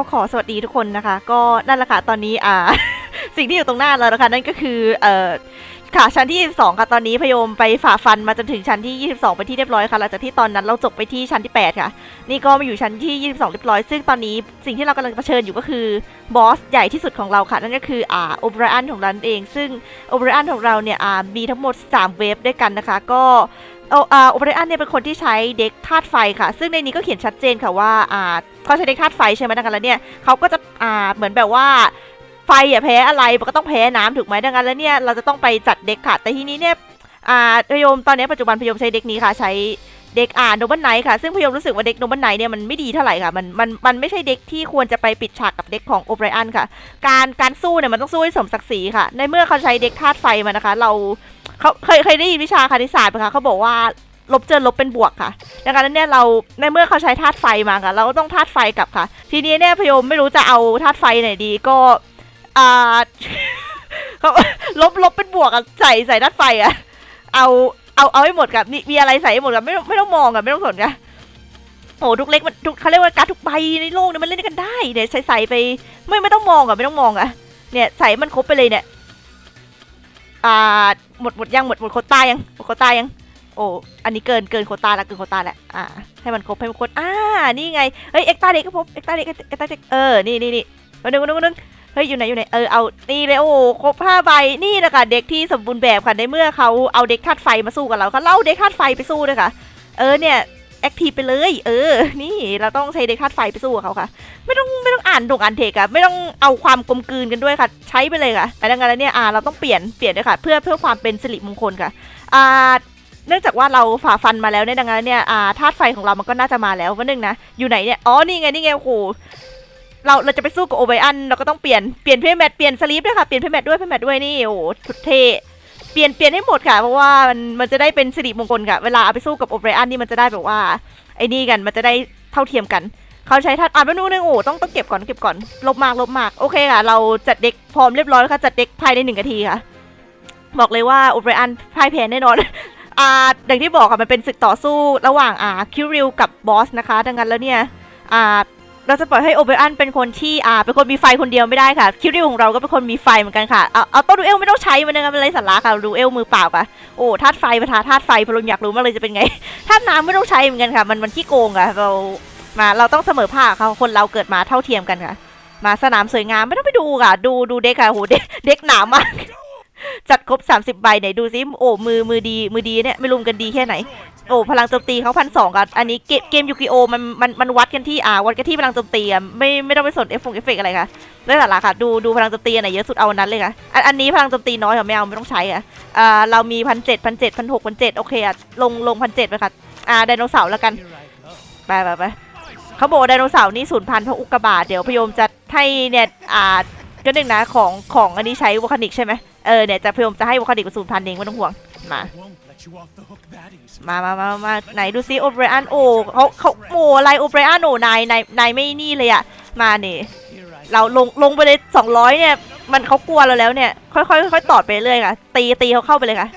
ก็ขอสวัสดีทุกคนนะคะ ก็นั่นแหละค่ะตอนนี้อ่า สิ่งที่อยู่ตรงหน้าเรานะคะนั่นก็คือเอ่อ ค่ะชั้นที่ 22 ค่ะตอนนี้พยมไปฝ่าฟันมาจนถึงชั้นที่ 22 ไปที่เรียบร้อยค่ะหลังจากที่ตอนนั้นเราจบไปที่ชั้นที่ 8 ค่ะ นี่ก็มาอยู่ชั้นที่ 22 เรียบร้อย ซึ่งตอนนี้สิ่งที่เรากำลังเผชิญอยู่ก็คือบอสใหญ่ที่สุดของเราค่ะ นั่นก็คืออ่าโอเบรอันของเราเอง ซึ่งโอเบรอันของเราเนี่ยอ่ามีทั้งหมด 3 เวฟด้วยกันนะคะ ก็โออาโอเบรอันเนี่ยเป็นคนที่ใช้เด็กธาตุไฟค่ะ ซึ่งในนี้ก็เขียนชัดเจนค่ะว่าอ่าเขาใช้เด็กธาตุไฟใช่ไหมดังนั้นแล้วเนี่ยเขาก็จะอ่าเหมือนแบบว่า ไฟอะแพ้อะไรมันก็ต้องแพ้น้ำถูกไหมดังนั้นแล้วเนี่ยเราจะต้องไปจัดเด็กค่ะ แต่ทีนี้เนี่ยอ่าพยมตอนนี้ปัจจุบันพยมใช้เด็กนี้ค่ะ ใช้เด็กอ่าโนบันไนค่ะ ซึ่งพยมรู้สึกว่าเด็กโนบันไนเนี่ยมันไม่ดีเท่าไหร่ค่ะ มันมันมันไม่ใช่เด็กที่ควรจะไปปิดฉากกับเด็กของโอเบรอันค่ะ การการสู้เนี่ยมันต้องสู้ให้สมศักดิ์ศรีค่ะ ในเมื่อเขาใช้เด็กธาตุไฟมานะคะ เราเขาเคยเคยได้ยินวิชาคณิตศาสตร์ไหมคะเขาบอกว่าลบเจอลบเป็นบวกค่ะ ดังนั้นเนี่ยเราในเมื่อเขาใช้ธาตุไฟมาค่ะ เราก็ต้องธาตุไฟกลับค่ะ ทีนี้เนี่ยพยมไม่รู้จะเอาธาตุไฟไหนดีก็ อ่าเขาลบลบเป็นบวกอะใส่ใส่ธาตุไฟอะเอาเอาเอาให้หมดกับมีมีอะไรใส่ให้หมดกับไม่ไม่ต้องมองกับไม่ต้องสนกันโอ้ทุกเล็กมันทุกเขาเรียกว่าการทุกใบในโลกเนี่ยมันเล่นกันได้เดี๋ยใส่ใส่ไปไม่ไม่ต้องมองอะไม่ต้องมองอะเนี่ยใส่มันครบไปเลยเนี่ยอ่าหมดหมดยังหมดหมดโคต้ายังหมดโคต้ายังโอ้อันนี้เกินเกินโคต้าล้วเกินโคต้าแล้วอ่าให้มันครบให้มันครบอ่านี่ไงเฮ้ยเอ็กตาเด็กก็พบเอ็กตาเด็กเอ็กตาเด็กเออนี่นี่นี่หนึ่งหนึ่งหนึ่ง เฮ้ยอยู่ไหนอยู่ไหนเออเอานี่เลยโอ้ครบห้าใบนี่แหละค่ะเด็กที่สมบูรณ์แบบค่ะในเมื่อเขาเอาเด็กธาตุไฟมาสู้กับเราเขาเล่าเด็กธาตุไฟไปสู้ด้วยค่ะ เออเนี่ยแอคทีฟไปเลย เออ นี่เราต้องใช้เด็กธาตุไฟไปสู้กับเขาค่ะ ไม่ต้องไม่ต้องอ่านดงอ่านเทกอะไม่ต้องเอาความกลมกลืนกันด้วยค่ะ ใช้ไปเลยค่ะแต่ดังนั้นแล้วเนี่ยอ่าเราต้องเปลี่ยนเปลี่ยนด้วยค่ะ เพื่อเพื่อความเป็นสิริมงคลค่ะอ่าเนื่องจากว่าเราฝ่าฟันมาแล้วเนี่ยดังนั้นเนี่ยอ่าธาตุไฟของเรามันก็น่าจะมาแล้ววันหนึ่งนะอยู่ไหนเนี่ยอ๋อนี่ไงนี่ไงโอ้โห เราเราจะไปสู้กับโอไบอันเราก็ต้องเปลี่ยนเปลี่ยนเพย์แมทเปลี่ยนสลีปด้วยค่ะเปลี่ยนเพย์แมทด้วยเพย์แมทด้วยนี่โอ้โหสุดเท่เปลี่ยนเปลี่ยนให้หมดค่ะ เพราะว่ามันมันจะได้เป็นสิริมงคลค่ะ เวลาเอาไปสู้กับโอไบอันนี่มันจะได้แบบว่าไอ้นี่กันมันจะได้เท่าเทียมกันเขาใช้ทัดอ่านไปนู่นนึงโอ้โหต้องต้องเก็บก่อนเก็บก่อนลบมากลบมากโอเคค่ะ เราจัดเด็กพร้อมเรียบร้อยแล้วค่ะจัดเด็กภายในหนึ่งนาทีค่ะ บอกเลยว่าโอไบอันพ่ายแพ้แน่นอนอ่าอย่างที่บอกค่ะมันเป็นศึกต่อสู้ระหว่างอ่าคิวริวกับบอสนะคะ ดังนั้นแล้วเนี่ยอ่า เราจะปล่อยให้โอเบรอันเป็นคนที่อ่าเป็นคนมีไฟคนเดียวไม่ได้ค่ะ คิวริวของเราก็เป็นคนมีไฟเหมือนกันค่ะ เอาเอาต้นดูเอลไม่ต้องใช้มันนะคะเป็นไรสาระค่ะดูเอลมือเปล่าค่ะ โอ้ธาตุไฟประทาธาตุไฟพลุนอยากรู้มากเลยจะเป็นไงธาตุน้ำไม่ต้องใช้เหมือนกันค่ะ มันมันขี้โกงค่ะเรามาเราต้องเสมอภาคค่ะคนเราเกิดมาเท่าเทียมกันค่ะ มาสนามสวยงามไม่ต้องไปดูค่ะ ดูดูเด็กค่ะโหเด็กเด็กหนามากจัดครบ 30 ใบไหนดูซิโอ้มือมือดีมือดีเนี่ยไม่รุมกันดีแค่ไหน โอ้พลังโจมตีเขาพันสองกันอันนี้เกมเกมยูกิโอมันมันมันวัดกันที่อ่าวัดกันที่พลังโจมตีอะไม่ไม่ต้องไปสนเอฟฟงเอฟเฟกอะไรค่ะเรื่องหลักๆค่ะ ดูดูพลังโจมตีอันไหนเยอะสุดเอาอันนั้นเลยค่ะอันอันนี้พลังโจมตีน้อยค่ะไม่เอาไม่ต้องใช้อะอ่าเรามีพันเจ็ดพันเจ็ดพันหกพันเจ็ดโอเคอะลงลงพันเจ็ดไปค่ะอ่าไดโนเสาร์แล้วกันไปไปไปเขาบอกไดโนเสาร์นี่สูญพันธุ์เพราะอุกกาบาตเดี๋ยวพยมจะให้เนี่ยอ่าก็หนึ่งนะของของอันนี้ใช้วอคานิกใช่ไหมเออเนี่ยจะพยมจะให้วอคานิกเป็นสูญพันธุ์เองไม่ต้องห่วงมา Won't let you off the hook that easy. มามามามาไหนดูซิโอเบรอันโอ้เขาเขาโอ้อะไรโอเบรอันโอ้นายนายนายไม่นี่เลยอะมาเนี่ย Here I เราลงลงไปเลยสองร้อยเนี่ย มันเขากลัวเราแล้วเนี่ย ค่อยค่อยค่อยตอดไปเรื่อยค่ะ ตีตีเขาเข้าไปเลยค่ะ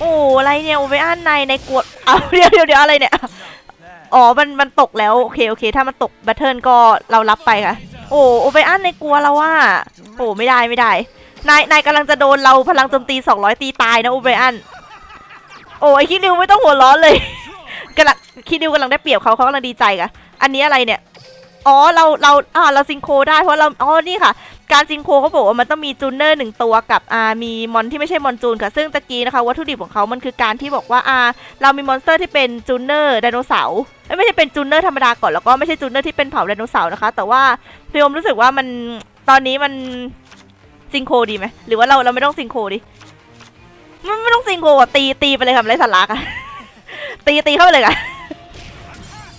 โอ้อะไรเนี่ยโอเบรอันนายนายกลัวเอาเดี๋ยวเดี๋ยวเดี๋ยวอะไรเนี่ย that. อ๋อ มัน มันตกแล้ว โอเค โอเค ถ้ามันตกแบตเทิลก็เรารับไปค่ะ โอ้โอเบอันในกลัวเราว่า โอ้ ไม่ได้ ไม่ได้ นาย นายกำลังจะโดนเราพลังโจมตี 200 ตีตายนะโอเบอัน โอ้ไอคิดดิวไม่ต้องหัวร้อนเลยกำลังคิดดิวกำลังได้เปรียบเขาเขากำลังดีใจกะอันนี้อะไรเนี่ยอ๋อเราเราอ่าเราซิงโครได้เพราะเราอ๋อนี่ค่ะ การซิงโครเขาบอกว่ามันต้องมีจูเนอร์หนึ่งตัวกับอ่ามีมอนที่ไม่ใช่มอนจูนค่ะซึ่งตะกี้นะคะวัตถุดิบของเขามันคือการที่บอกว่าอ่าเรามีมอนสเตอร์ที่เป็นจูเนอร์ไดโนเสาร์ไม่ใช่เป็นจูเนอร์ธรรมดาก่อนแล้วก็ไม่ใช่จูเนอร์ที่เป็นเผ่าไดโนเสาร์นะคะ แต่ว่าพี่โอมรู้สึกว่ามันตอนนี้มันซิงโครดีไหมหรือว่าเราเราไม่ต้องซิงโครดิ ไม่ไม่ต้องซิงโครอะตีตีไปเลยค่ะไรสาระค่ะตีตีเข้าไปเลยค่ะ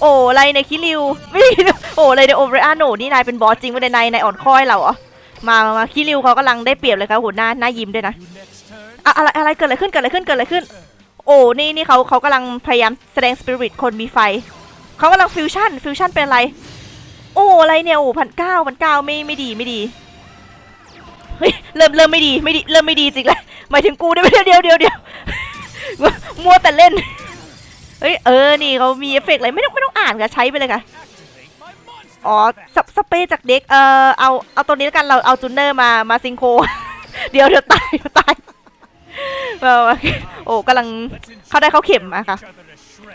โอ้ไรในคิริวไม่ใช่โอ้ไรในโอเบรอาโนนี่นายเป็นบอสจริงไม่ได้นายนายอ่อนค้อยเราเหรอมามามาคิริวเขากำลังได้เปรียบเลยค่ะโหหน้าหน้ายิ้มด้วยนะอะอะไรอะไรเกิดอะไรขึ้นเกิดอะไรขึ้นเกิดอะไรขึ้น โอ้นี่นี่เขาเขากำลังพยายามแสดงสปิริตคนมีไฟเขากำลังฟิวชั่นฟิวชั่นเป็นอะไร โอ้อะไรเนี่ยโอ้พันเก้าพันเก้าไม่ไม่ดีไม่ดี เฮ้ยเริ่มเริ่มไม่ดีไม่ดีเริ่มไม่ดีจริงเลยหมายถึงกูเดี๋ยวเดียวเดียวเดียวมัวแต่เล่นเฮ้ยเออนี่เขามีเอฟเฟกต์อะไรไม่ต้องไม่ต้องอ่านค่ะใช้ไปเลยค่ะอ๋อสสเปรย์จากเด็กเออเอาเอาตัวนี้แล้วกันเราเอาจูเนอร์มามาซิงโคเดี๋ยวเดี๋ยวตายตายโอ้กำลังเข้าได้เข้าเข็มอะค่ะ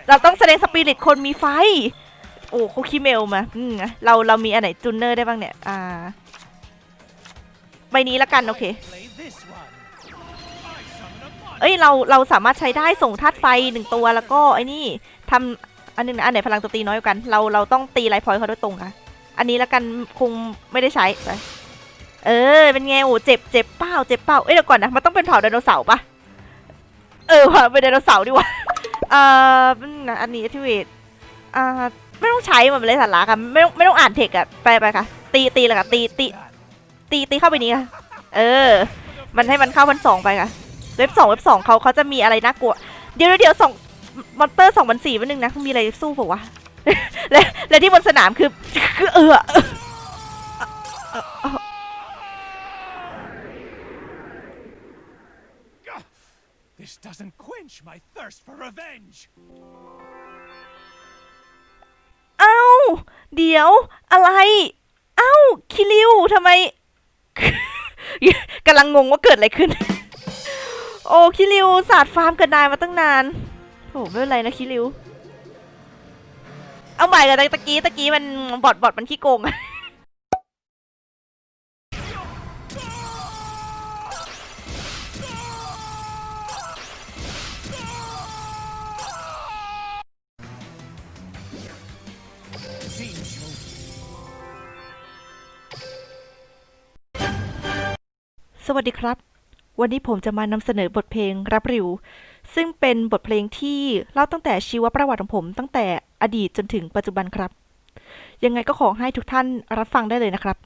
เราต้องแสดงสปิริตคนมีไฟ โอ้เขาคีเมลมาอืมเราเรามีอันไหนจูเนอร์ได้บ้างเนี่ย อ่า ใบนี้ละกันโอเค Play this one. I summon a monster. เอ้ยเราเราสามารถใช้ได้ส่งธาตุไฟหนึ่งตัวแล้วก็ไอ้นี่ทำอันหนึงนะอันไหนพลังโจมตีน้อยกว่ากัน เราเราต้องตีไลฟ์พอยต์เขาโดยตรงค่ะ อันนี้ละกันคงไม่ได้ใช้ไปเออเป็นไงโอ้เจ็บเจ็บเป้าเจ็บเป้าเอ้ยเดี๋ยวก่อนนะมันต้องเป็นเผ่าไดโนเสาร์ปะเออว่ะเป็นไดโนเสาร์ดีกว่าเอ่อนะอันนี้ทิเวตอ่าไม่ต้องใช้มันเลยสาระค่ะไม่ต้องไม่ต้องอ่านเทคอะไปไปค่ะ ตีตีเลยค่ะตีตี ตีตีเข้าไปนี้ค่ะเออ มันให้มันเข้าพันสองไปค่ะเว็บสองเว็บสองเขาเขาจะมีอะไรน่ากลัว เดี๋ยวเดี๋ยวเดี๋ยวสองมอนเตอร์สองพันสี่วันหนึ่งนะมีอะไรสู้เปล่าวะและและที่บนสนามคือคือเออ Gah! This doesn't quench my thirst for revenge. เอ้า เดี๋ยวอะไร เอ้า คิริวทำไม กำลังงงว่าเกิดอะไรขึ้น โอ้คิริวศาสตร์ฟาร์มกันนายมาตั้งนานโอ้ไม่เป็นไรนะคิริว เอาใหม่กันตะกี้ตะกี้มันบอดบอดมันขี้โกงอะ สวัสดีครับ วันนี้ผมจะมานำเสนอบทเพลงรับริว ซึ่งเป็นบทเพลงที่เล่าตั้งแต่ชีวประวัติของผมตั้งแต่อดีตจนถึงปัจจุบันครับ ยังไงก็ขอให้ทุกท่านรับฟังได้เลยนะครับ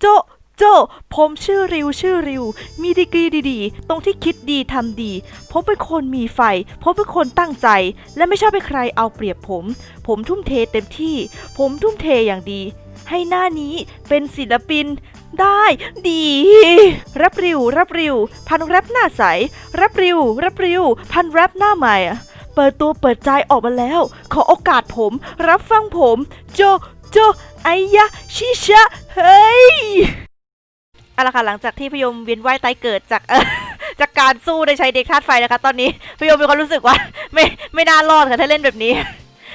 โจโจผมชื่อริวชื่อริว มีดีกรีดีๆ ตรงที่คิดดีทำดี ผมเป็นคนมีไฟ ผมเป็นคนตั้งใจ และไม่ชอบให้ใครเอาเปรียบผม ผมทุ่มเทเต็มที่ ผมทุ่มเทอย่างดี ให้หน้านี้เป็นศิลปิน ได้ ดี รับริว รับริว พันแรปหน้าใส รับริว รับริว พันแรปหน้าใหม่อะเปิดตัวเปิดใจออกมาแล้ว ขอโอกาสผม รับฟังผม โจ โจ ไอยะ ชิชะ เฮ้ยเอาละค่ะ หลังจากที่พยมเวียนว่ายตายเกิดจากจากการสู้ในใช้เด็กธาตุไฟนะคะ ตอนนี้พยมมีความรู้สึกว่า ไม่ไม่น่ารอดค่ะถ้าเล่นแบบนี้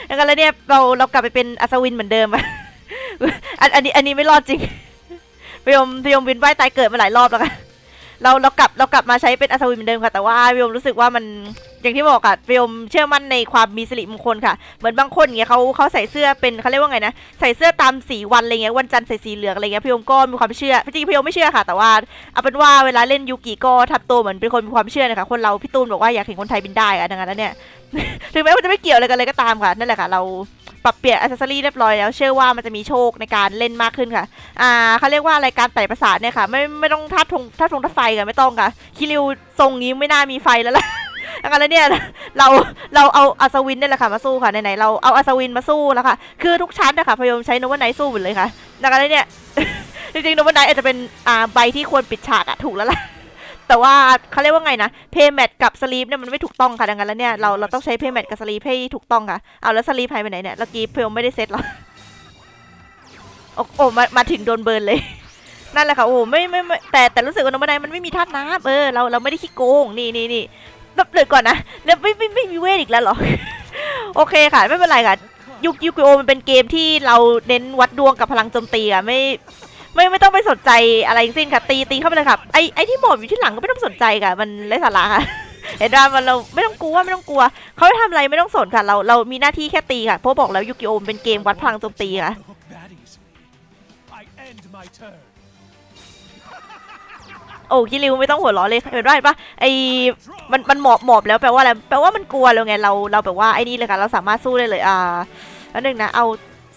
แล้วก็แล้วเนี่ยเราเรากลับไปเป็นอัศวินเหมือนเดิมอะอันอันนี้อันนี้ไม่รอดจริง พยมพยมวินว่ายตายเกิดมาหลายรอบแล้วค่ะเราเรากลับเรากลับมาใช้เป็นอัศวินเหมือนเดิมค่ะ แต่ว่าพยมรู้สึกว่ามันอย่างที่บอกค่ะพยมเชื่อมั่นในความมีสิริมงคลค่ะ เหมือนบางคนเงี้ยเขาเขาใส่เสื้อเป็นเขาเรียกว่าไงนะใส่เสื้อตามสีวันอะไรเงี้ยวันจันทร์ใส่สีเหลืองอะไรเงี้ยพยมก็มีความเชื่อจริงๆพยมไม่เชื่อค่ะ แต่ว่าเอาเป็นว่าเวลาเล่นยูกิก็ทำตัวเหมือนเป็นคนมีความเชื่อนะคะคนเราพี่ตูนบอกว่าอยากเห็นคนไทยบินได้อะดังนั้นแล้วเนี่ยถึงแม้ว่าจะไม่เกี่ยวอะไรกันเลยก็ตามค่ะนั่นแหละค่ะเรา ปรับเปลี่ยนอัซเซอรี่เรียบร้อยแล้วเชื่อว่ามันจะมีโชคในการเล่นมากขึ้นค่ะ อ่าเขาเรียกว่าอะไรการไต่ประสาทเนี่ยค่ะ ไม่ไม่ต้องทัดทงทัดทงทัดไฟกันไม่ต้องค่ะ คิริวทรงนี้ไม่น่ามีไฟแล้วล่ะดังนั้นแล้วเนี่ยเราเราเอาอัศวินเนี่ยแหละค่ะมาสู้ค่ะไหนๆเราเอาอัศวินมาสู้แล้วค่ะ คือทุกชั้นนะคะพยมใช้โนวันไนสู้หมดเลยค่ะดังนั้นแล้วเนี่ยจริงๆโนวันไนอาจจะเป็นอ่าใบที่ควรปิดฉากอะถูกแล้วล่ะ แต่ว่าเขาเรียกว่าไงนะเพย์แมทกับสลีปเนี่ยมันไม่ถูกต้องค่ะดังนั้นแล้วเนี่ยเราเราต้องใช้เพย์แมทกับสลีปให้ถูกต้องค่ะเอาแล้วสลีปหายไปไหนเนี่ยเมื่อกี้เพลไม่ได้เซตหรอโอ้โอ้มามาถึงโดนเบิร์นเลยนั่นแหละค่ะโอ้ไม่ไม่ไม่แต่แต่รู้สึกว่าโนมันไดมันไม่มีธาน้ำเออเราเราไม่ได้ขี้โกงนี่นี่นี่แบบเลยก่อนนะแล้วไม่ไม่ไม่มีเวทอีกแล้วหรอโอเคค่ะ ไม่เป็นไรค่ะยุคยูกิโอมันเป็นเกมที่เราเน้นวัดดวงกับพลังโจมตีอะไม่ ไม่ไม่ต้องไปสนใจอะไรทั้งสิ้นค่ะ ตีตีเข้าไปเลยค่ะไอไอที่หมอบอยู่ที่หลังก็ไม่ต้องสนใจค่ะ มันไร้สาระค่ะเห็นว่ามันเราไม่ต้องกลัวไม่ต้องกลัวเขาจะทำอะไรไม่ต้องสนค่ะ เราเรามีหน้าที่แค่ตีค่ะเพราะบอกแล้วยูกิโอมเป็นเกมวัดพลังโจมตีค่ะโอ้คิริวไม่ต้องหัวเราะเลยเห็นว่าเห็นปะไอมันมันหมอบหมอบแล้วแปลว่าอะไรแปลว่ามันกลัวแล้วไงเราเราแบบว่าไอ้นี่เลยค่ะเราสามารถสู้ได้เลยอ่าแล้วหนึ่งนะเอา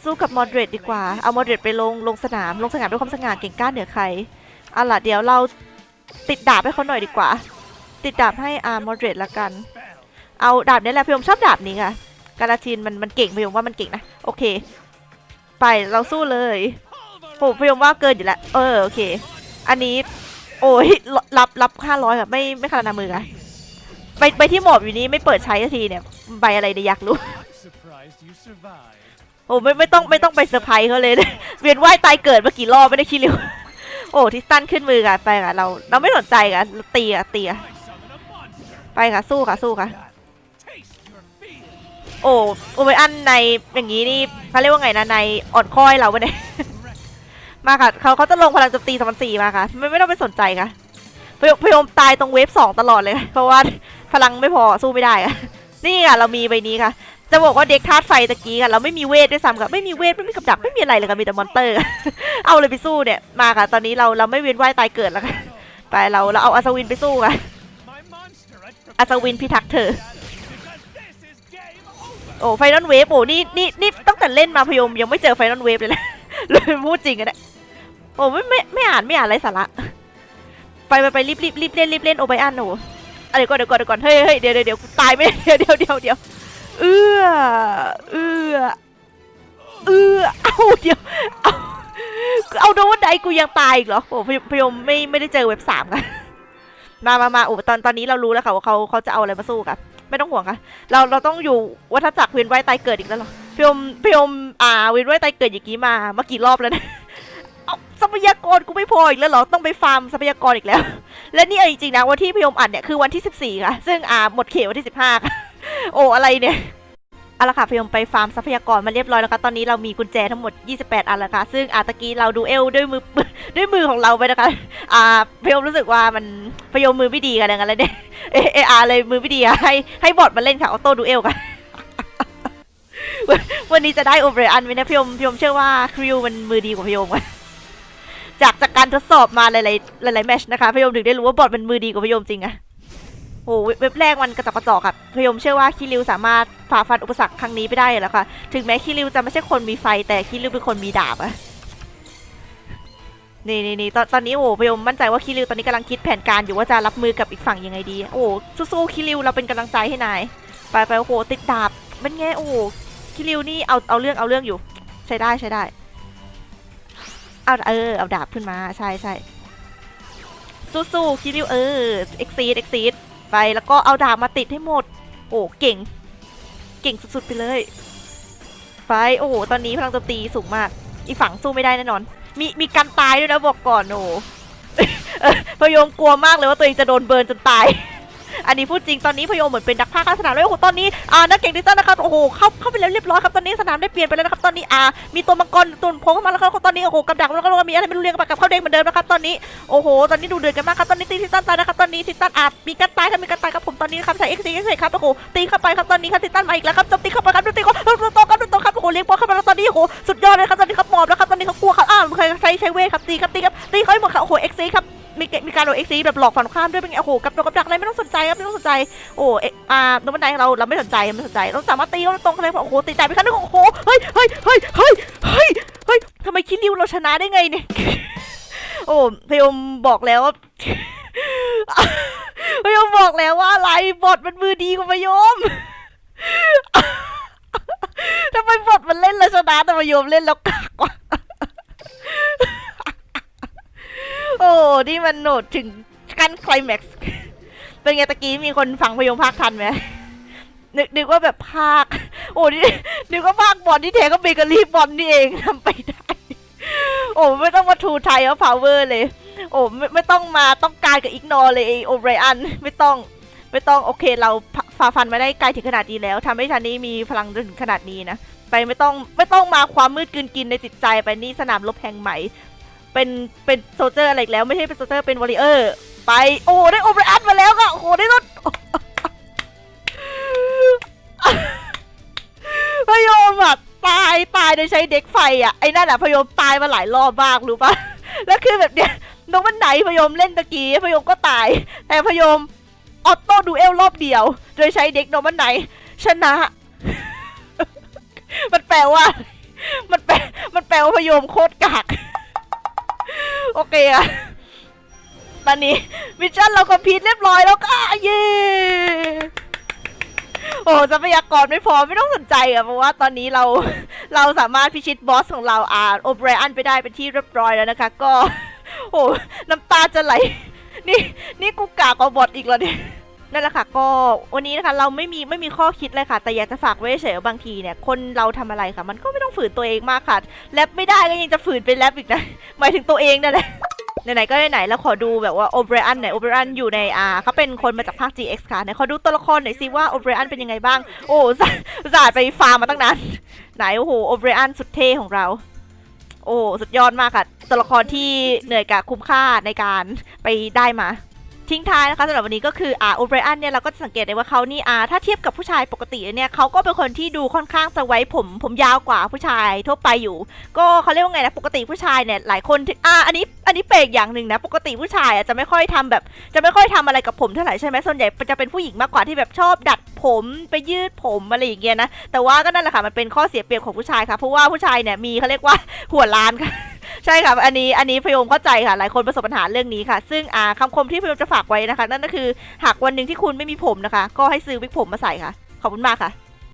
สู้กับมอดเรตดีกว่า เอามอดเรตไปลงลงสนาม ลงสนามด้วยความสง่าเก่งกล้าเหนือใครเอาล่ะเดี๋ยวเราติดดาบให้เขาหน่อยดีกว่า ติดดาบให้อามอดเรตละกัน เอาดาบนี้แหละพี่ยมชอบดาบนี้ค่ะกาลาทินมันมันเก่งพี่ยมว่ามันเก่งนะ โอเค ไปเราสู้เลยโหพี่ยมว่าเกินอยู่แล้วเออโอเค อันนี้ โอ้ยรับรับห้าร้อยค่ะไม่ไม่ขนาดนามือค่ะใบใบที่หมอบอยู่นี้ไม่เปิดใช้สักทีเนี่ยใบอะไรเดี๋ยอยากรู้ โอ้ไม่ไม่ต้องไม่ต้องไปเซอร์ไพรส์เขาเลยเวียนว่ายตายเกิดมากี่รอบไม่ได้คิดเร็วโอ้ทิสตันขึ้นมือกันไปค่ะเรา เราไม่สนใจกันตีอะตีอะไปค่ะสู้ค่ะสู้ค่ะ โอ้โอเวอันในอย่างนี้นี่เขาเรียกว่าไงนะในอ่อนค้อยเราไปเนี่ยมาค่ะเขาเขาจะลงพลังโจมตีสองพันสี่มาค่ะ ไม่ไม่ต้องไปสนใจค่ะพยพยมตายตรงเวฟสองตลอดเลย เพราะว่าพลังไม่พอสู้ไม่ได้อะนี่ค่ะเรามีใบนี้ค่ะ จะบอกว่าเด็กธาตุไฟตะกี้ค่ะเราไม่มีเวทด้วยซ้ำค่ะไม่มีเวทไม่มีกับดักไม่มีอะไรเลยค่ะมีแต่มอนเตอร์ เอาเลยไปสู้เนี่ยมาค่ะตอนนี้เราเราไม่เวียนว่ายตายเกิดแล้วค่ะไปเราเราเอาอัศวินไปสู้ค่ะอัศวินพิทักษ์เธอโอ้ไฟนอลเวฟโอ้นี่นี่นี่ตั้งแต่เล่นมาพยมยังไม่เจอไฟนอลเวฟเลยนะเลยพูดจริงอะเนี่ยโอ้ไม่ไม่ไม่อ่านไม่อ่านไรสาระไปไปไปรีบรีบรีบเล่นรีบเล่นโอไบอันโอ้อะเดี๋ยวก่อนเดี๋ยวก่อนเดี๋ยวก่อนเฮ้ยเฮ้ยเดี๋ยวเดี๋ยวตายไม่ได้เดี๋ยวเดี๋ยวเดี๋ยวเดี๋ยว เอื้อเอื้อเอื้อเอาเดี๋ยวเอาเอาโดนวันใดกูยังตายอีกเหรอโอ้พยพยมไม่ไม่ได้เจอเว็บสามค่ะมามามาโอ้ตอนตอนนี้เรารู้แล้วค่ะว่าเขาเขาจะเอาอะไรมาสู้กันไม่ต้องห่วงค่ะ เราเราต้องอยู่วัฏจักรเวียนว่ายตายเกิดอีกแล้วเหรอพี่อมพี่อมอ่าเวียนว่ายตายเกิดอย่างนี้มามากี่รอบแล้วนะเอาทรัพยากรกูไม่พออีกแล้วเหรอต้องไปฟาร์มทรัพยากรอีกแล้ว และนี่เอาจริงๆนะวันที่พี่อมอัดเนี่ยคือวันที่ 14 ค่ะ ซึ่งอ่าหมดเขตวันที่ 15 ค่ะ โอ้อะไรเนี่ยเอาละค่ะพี่อมไปฟาร์มทรัพยากรมาเรียบร้อยแล้วค่ะตอนนี้เรามีกุญแจทั้งหมด 28 อันแล้วค่ะ ซึ่งอาตะกี้เราดูเอลด้วยมือด้วยมือของเราไปนะคะ อ่าพี่อมรู้สึกว่ามันพี่อมมือไม่ดีกันอย่างนั้นเลยเนี่ยเอเออาเลยมือไม่ดีอะให้ให้บอทมาเล่นค่ะออโต้ดูเอลกันวันนี้จะได้โอเบรอันไหมนะพี่อมพี่อมเชื่อว่าคริวมันมือดีกว่าพี่อมอะจากจากการทดสอบมาหลายๆหลายๆแมชนะคะพี่อมถึงได้รู้ว่าบอทมันมือดีกว่าพี่อมจริงอะ โอ้เว็บแรกมันกระจอกกระจอกครับพี่อมเชื่อว่าคิริวสามารถฝ่าฟันอุปสรรคครั้งนี้ไปได้แล้วค่ะ ถึงแม้คิริวจะไม่ใช่คนมีไฟ แต่คิริวเป็นคนมีดาบอะนี่นี่นี่ตอนตอนนี้โอ้พี่อมมั่นใจว่าคิริวตอนนี้กำลังคิดแผนการอยู่ว่าจะรับมือกับอีกฝั่งยังไงดี โอ้สู้ๆคิริวเราเป็นกำลังใจให้นาย ไปไปโอ้โหติดดาบเป็นไงโอ้คิริวนี่เอาเอาเรื่องเอาเรื่องอยู่ ใช้ได้ใช้ได้ เอาเออเอาดาบขึ้นมาใช่ใช่สู้ๆคิริวเออเอ็กซีดเอ็กซีด ไปแล้วก็เอาดาบมาติดให้หมด โอ้เก่ง เก่งสุดๆไปเลย ไปโอ้โหตอนนี้พลังโจมตีสูงมาก อีฝั่งสู้ไม่ได้แน่นอน มีมีการตายด้วยนะบอกก่อนโอ้โหเออพยมกลัวมากเลยว่าตัวเองจะโดนเบิร์นจนตาย อันนี้พูดจริงตอนนี้พยมเหมือนเป็นนักพากย์ข้างสนามเลยโอ้โหตอนนี้อ่านักเก่งดิจิตอลนะครับโอ้โหเข้าเข้าไปแล้วเรียบร้อยครับตอนนี้สนามได้เปลี่ยนไปแล้วนะครับตอนนี้อ่ามีตัวมังกรตัวโผล่เข้ามาแล้วครับตอนนี้โอ้โหกับดักแล้วก็มีอะไรไม่รู้เรื่องกับเข้าเด้งเหมือนเดิมนะครับตอนนี้โอ้โหตอนนี้ดูเดือดกันมากครับตอนนี้ตีทิตันตายนะครับตอนนี้ทิตันอาจมีการตายครับมีการตายครับผมตอนนี้ครับใส่เอ็กซ์ซีเอ็กซ์ครับโอ้โหตีเข้าไปครับตอนนี้ครับทิตันมาอีกแล้วครับจมตีเข้าไปครับโจมตีเข้าโดนโตครับดนโตครับโอ้โหเลี้ยงบอลเข้ามาแล้วตอนนี้โอ้โหสุดยอดเลยครับตอนนี้ครับหมอบแล้วครับตอนนี้เขากลัวครับอ้าวใครใช้ใช้เวทครับตีครับตีครับตีเขาให้หมดครับโอ้โหเอ็กซ์ซีครับ มีมีการโดนเอ็กซ์ซีแบบหลอกฝั่งข้ามด้วยเป็นไงโอ้โหกับกับดักอะไรไม่ต้องสนใจครับไม่ต้องสนใจโอ้เอะอ่าโดนบันไดเราเราไม่สนใจไม่สนใจเราสามารถตีเราตรงเลยโอ้โหตีใจไปครั้งนึงโอ้โหเฮ้ยเฮ้ยเฮ้ยเฮ้ยเฮ้ยเฮ้ยทำไมคิดริวเราชนะได้ไงเนี่ยโอ้พยมบอกแล้วพยมบอกแล้วว่าอะไรบทมันมือดีกว่าพยมทำไมบทมันเล่นแล้วชนะแต่พยมเล่นแล้วกากกว่า โอ้ นี่มันโหนดถึงขั้นคลแม็กซ์เป็นไงตะกี้มีคนฟังพยงภาคทันไหมนึกนึกว่าแบบภาค โอ้นี่นึกว่าภาคบอลที่แท้ก็เบเกอรี่บอลนี่เองทำไปได้ โอ้ไม่ต้องมาทูไทยเอาพาวเวอร์เลย โอ้ไม่ไม่ต้องมาต้องการกับอิกนอเลยโอไบรอันไม่ต้องไม่ต้องโอเคเราฝ่าฟันมาได้ไกลถึงขนาดนี้แล้วทำให้ชันนี้มีพลังถึงขนาดนี้นะไปไม่ต้องไม่ต้องมาความมืดกลืนกินในจิตใจไปนี่สนามรบแห่งใหม่ เป็นเป็นโซลเจอร์อะไรอีกแล้วไม่ใช่เป็นโซลเจอร์เป็นวอริเออร์ไปโอ้ได้โอเบรอันมาแล้วค่ะโอ้โหได้รถพยมอะตายตายโดยใช้เด็กไฟอะไอ้นั่นอะพยมตายมาหลายรอบมากรู้ปะแล้วคือแบบเนี้ยน้องวันไหนพยมเล่นตะกี้พยมก็ตาย แต่พยมออโต้ดูเอลรอบเดียว โดยใช้เด็กน้องวันไหน ชนะ มันแปลว่า มันแปลมันแปลว่าพยมโคตรกาก โอเคอะตอนนี้มิชชั่นเราคอมพลีทเรียบร้อยแล้วก็เย้โอ้ทรัพยากรไม่พอไม่ต้องสนใจอะเพราะว่าตอนนี้เราเราสามารถพิชิตบอสของเราอาร์โอเบรอันไปได้เป็นที่เรียบร้อยแล้วนะคะ ก็ โอ้น้ำตาจะไหล นี่นี่กูกากอบอดอีกแล้วเนี่ย นั่นแหละค่ะก็วันนี้นะคะเราไม่มีไม่มีข้อคิดเลยค่ะ แต่อยากจะฝากไว้เฉยบางทีเนี่ยคนเราทำอะไรค่ะ มันก็ไม่ต้องฝืนตัวเองมากค่ะแรปไม่ได้ก็ยังจะฝืนไปแรปอีกนะหมายถึงตัวเองนั่นแหละไหนๆก็ไหนๆแล้วขอดูแบบว่าโอเบรอันไหนโอเบรอันอยู่ในอ่าเขาเป็นคนมาจากภาค GX ค่ะไหนขอดูตัวละครหน่อยสิว่าโอเบรอันเป็นยังไงบ้าง โอ้อุตส่าห์อุตส่าห์ไปฟาร์มมาตั้งนานไหนโอ้โหโอเบรอันสุดเท่ของเรา โอ้สุดยอดมากค่ะ ตัวละครที่เหนื่อยกับคุ้มค่าในการไปได้มา ทิ้งท้ายนะคะสำหรับวันนี้ก็คืออ่าอเบรอันเนี่ยเราก็จะสังเกตได้ว่าเขานี่อ่าถ้าเทียบกับผู้ชายปกติเนี่ยเขาก็เป็นคนที่ดูค่อนข้างจะไว้ผมผมยาวกว่าผู้ชายทั่วไปอยู่ ก็เขาเรียกว่าไงนะปกติผู้ชายเนี่ยหลายคนอ่าอันนี้อันนี้เปลกอย่างหนึ่งนะปกติผู้ชายอะจะไม่ค่อยทำแบบ จะไม่ค่อยทำอะไรกับผมเท่าไหร่ใช่ไหมส่วนใหญ่จะเป็นผู้หญิงมากกว่าที่แบบชอบดัด ผมไปยืดผมอะไรอย่างเงี้ยนะแต่ว่าก็นั่นแหละค่ะมันเป็นข้อเสียเปรียบของผู้ชายค่ะเพราะว่าผู้ชายเนี่ยมีเขาเรียกว่าหัวล้านค่ะใช่ค่ะอันนี้อันนี้พยมเข้าใจค่ะ หลายคนประสบปัญหาเรื่องนี้ค่ะ ซึ่งอ่าคำคมที่พยมจะฝากไว้นะคะ นั่นก็คือหากวันหนึ่งที่คุณไม่มีผมนะคะ ก็ให้ซื้อวิกผมมาใส่ค่ะ ขอบคุณมากค่ะ